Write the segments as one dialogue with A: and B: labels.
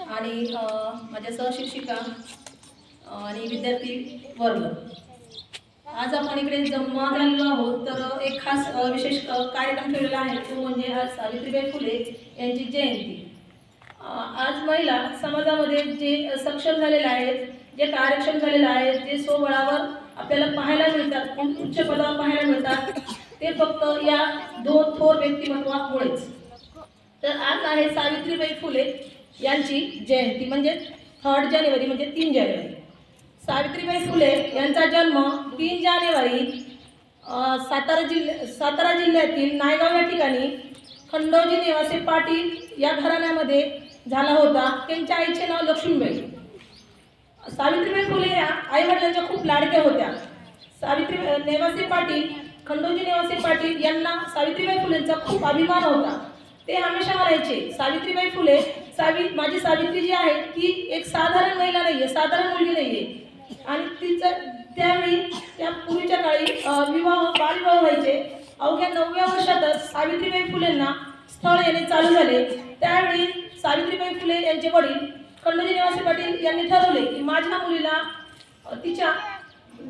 A: आणि माझ्या सहशिक्षिका आणि विद्यार्थी वर्ग. आज आपण इकडे जमा झालेलो आहोत. तर एक खास विशेष कार्यक्रम ठेवलेला आहे. तो म्हणजे आज सावित्रीबाई फुले यांची जयंती. आज महिला समाजामध्ये जे सक्षम झालेले आहेत जे कार्यक्षम झालेले आहेत जे स्वबळावर आपल्याला पाहायला मिळतात उच्च पदावर पाहायला मिळतात ते फक्त या दोन थोर व्यक्तिमत्वामुळेच. तर आज आहे सावित्रीबाई फुले. यांची जयंती म्हणजे थर्ड जानेवारी म्हणजे तीन जानेवारी. सावित्रीबाई फुले यांचा जन्म तीन जानेवारी सातारा जिल्ह्या सातारा जिल्ह्यातील नायगाव या ठिकाणी खंडोजी निवासी पाटील या घराण्यामध्ये झाला होता. त्यांच्या आईचे नाव लक्ष्मीबाई. सावित्रीबाई फुले या आई वडिलांच्या खूप लाडक्या होत्या. सावित्री नेवासी पाटील खंडोजी नेवासे पाटील यांना सावित्रीबाई फुलेंचा खूप अभिमान होता. ते हमेशा म्हणायचे सावित्रीबाई फुले सावि माझी सावित्री जी आहे ती एक साधारण महिला नाही आहे साधारण मुलगी नाही आहे आणि तिचं त्यावेळी त्या पूर्वीच्या काळी विवाह बालविवाह व्हायचे. अवघ्या नवव्या वर्षातच सावित्रीबाई फुलेंना स्थळ येणे चालू झाले. त्यावेळी सावित्रीबाई फुले यांचे वडील खंडोजी निवासी पाटील यांनी ठरवले की माझ्या मुलीला तिच्या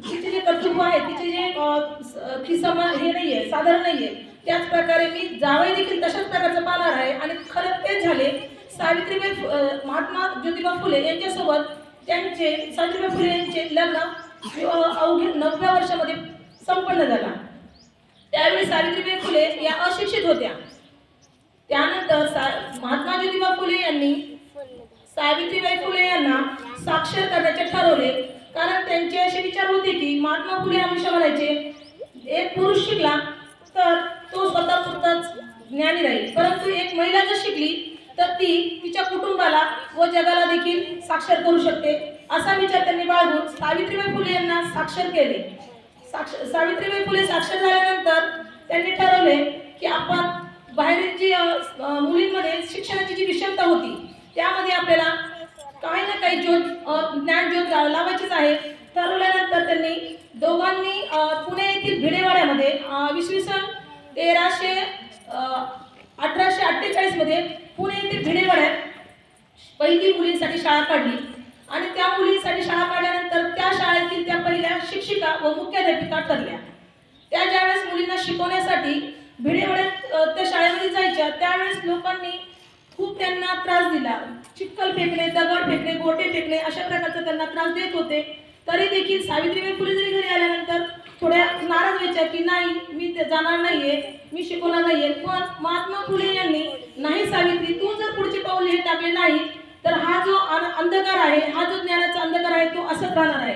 A: तिचे जे कर्तृत्व आहे तिचे जे अ, ती समा हे नाही आहे साधारण नाही आहे त्याच प्रकारे मी जावई देखील तशाच प्रकारचं पाहणार आहे आणि खरंच तेच झाले सावित्रीबाई फु- महात्मा ज्योतिबा फुले यांच्यासोबत त्यांचे सावित्रीबाई फुले यांचे लग्न विवाह नवव्या वर्षामध्ये संपन्न झाला. त्यावेळी सावित्रीबाई फुले या अशिक्षित होत्या. त्यानंतर सा महात्मा ज्योतिबा फुले यांनी सावित्रीबाई फुले यांना साक्षर करण्याचे ठरवले. कारण त्यांचे असे विचार होते की महात्मा फुले हमेशा म्हणायचे एक पुरुष शिकला तर तो स्वतः पुरताच ज्ञानी राहील. परंतु एक महिला जर शिकली तर ती तिच्या कुटुंबाला व जगाला देखील साक्षर करू शकते. असा विचार त्यांनी बाळगून सावित्रीबाई फुले यांना साक्षर केले. साक्ष सावित्रीबाई फुले साक्षर झाल्यानंतर त्यांनी ठरवले की आपण बाहेरील जी मुलींमध्ये शिक्षणाची जी विषमता होती त्यामध्ये आपल्याला काही ना काही ज्योत ज्ञान ज्योत ला- लावायचीच आहे. ठरवल्यानंतर त्यांनी दोघांनी पुणे येथील भिडेवाड्यामध्ये अ, इसवी सन तेराशे अठराशे अठ्ठेचाळीसमध्ये पहिली मुलींसाठी शाळा काढली. आणि त्या मुलींसाठी शाळा काढल्यानंतर त्या शाळेतील त्या पहिल्या शिक्षिका व मुख्याध्यापिका ठरल्या. त्या ज्यावेळेस मुलींना शिकवण्यासाठी भिडेवडे त्या शाळेमध्ये जायच्या त्यावेळेस लोकांनी खूप त्यांना त्रास दिला. चिक्कल फेकणे दगड फेकणे गोटे फेकणे अशा प्रकारचा त्यांना त्रास देत होते. तरी देखील सावित्रीबाई फुले जरी घरी आल्यानंतर थोड्या नाराज व्हायच्या की नाही मी ते जाणार नाहीये मी शिकवणार नाहीये. पण महात्मा फुले यांनी नाही सावित्री तू जर पुढचे पाऊल हे टाकले नाही तर हा जो अंधकार आहे हा जो ज्ञानाचा अंधकार आहे तो असत राहणार आहे.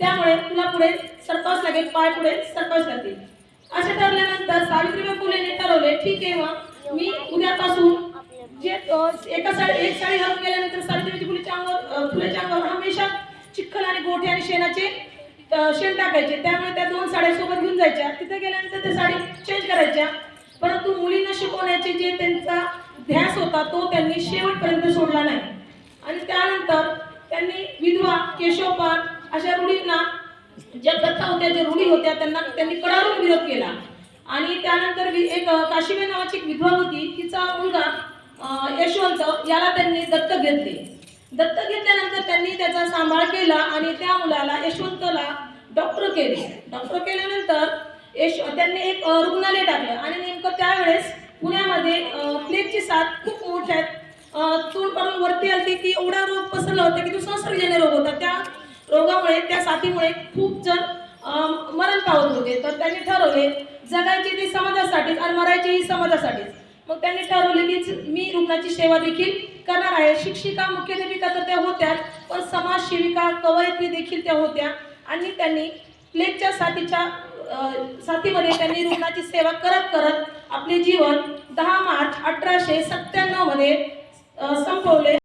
A: त्यामुळे तुला पुढे सरकावच लागेल पाय पुढे सरकावच लागतील. असे ठरल्यानंतर सावित्रीबाई फुलेने ठरवले ठीक आहे मग मी उद्यापासून जे एका साडी एक साडी घालून गेल्यानंतर सावित्रीबाई फुलेच्या अंगावर फुलेच्या अंगावर हमेशा चिखल आणि गोठे आणि शेणाचे शेण टाकायचे. त्यामुळे त्या दोन साड्या सोबत घेऊन जायच्या. तिथे गेल्यानंतर त्या साडी चेंज करायच्या. परंतु मुलींना शिकवण्याचे जे त्यांचा ध्यास होता तो त्यांनी शेवटपर्यंत सोडला नाही. आणि त्यानंतर त्यांनी विधवा केशवपाल अशा रूढींना ज्या कथा होत्या ज्या रूढी होत्या त्यांना त्यांनी कडाडून विरोध केला. आणि त्यानंतर एक काशीबाई नावाची एक विधवा होती तिचा मुलगा यशवंत याला त्यांनी दत्तक घेतले. दत्तक घेतल्यानंतर त्यांनी त्याचा सांभाळ केला आणि त्या मुलाला यशवंतला डॉक्टर केले. डॉक्टर केल्यानंतर यश त्यांनी एक रुग्णालय टाकलं. आणि नेमकं त्यावेळेस पुण्यामध्ये प्लेगची साथ खूप मोठ्या चूल तोंड वरती आली की एवढा रोग पसरला होता की तो संसर्गजन्य रोग होता. त्या रोगामुळे त्या साथीमुळे खूप जण मरण पावत होते. तर त्यांनी ठरवले जगायचे ती समाजासाठीच आणि मरायचेही समाजासाठीच. मग त्यांनी ठरवले की मी रुग्णाची सेवा देखील करणार आहे. शिक्षिका मुख्याध्यापिका तर त्या होत्याच पण समाजसेविका कवयित्री देखील त्या होत्या. आणि त्यांनी प्लेगच्या साथीच्या साथीमध्ये त्यांनी रुग्णाची सेवा करत करत आपले जीवन दहा मार्च अठराशे सत्त्याण्णवमध्ये संपवले.